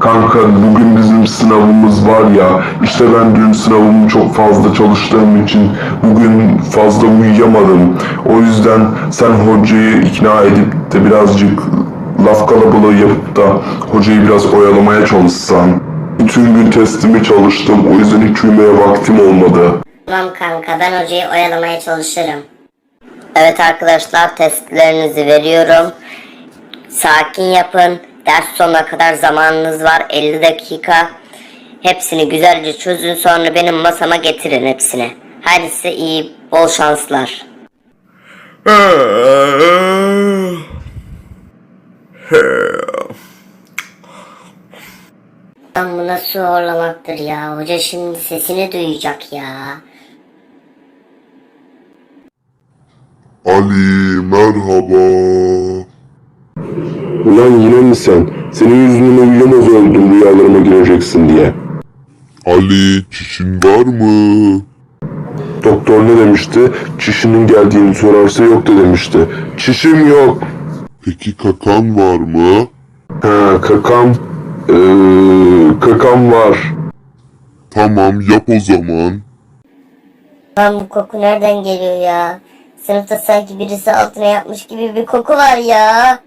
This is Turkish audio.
Kanka bugün bizim sınavımız var ya. İşte ben dün sınavımı çok fazla çalıştığım için bugün fazla uyuyamadım. O yüzden sen hocayı ikna edip de birazcık laf kalabalığı yapıp da hocayı biraz oyalamaya çalışsan. Bütün gün testimi çalıştım. O yüzden hiç uyumaya vaktim olmadı. Tamam kanka ben hocayı oyalamaya çalışırım. Evet arkadaşlar testlerinizi veriyorum. Sakin yapın. Ders sonuna kadar zamanınız var 50 dakika. Hepsini güzelce çözün sonra benim masama getirin hepsini. Hadi size iyi bol şanslar. Lan bu nasıl horlamaktır ya? Hoca şimdi sesini duyacak ya. Ali merhaba. Ulan yine mi sen? Senin yüzünden uyuyamaz oldum rüyalarıma gireceksin diye. Ali çişin var mı? Doktor ne demişti? Çişinin geldiğini sorarsa yok da demişti. Çişim yok. Peki kakan var mı? Ha kakam. Eee kakam var. Tamam yap o zaman. Lan bu koku nereden geliyor ya? Sınıfta sanki birisi altına yapmış gibi bir koku var ya.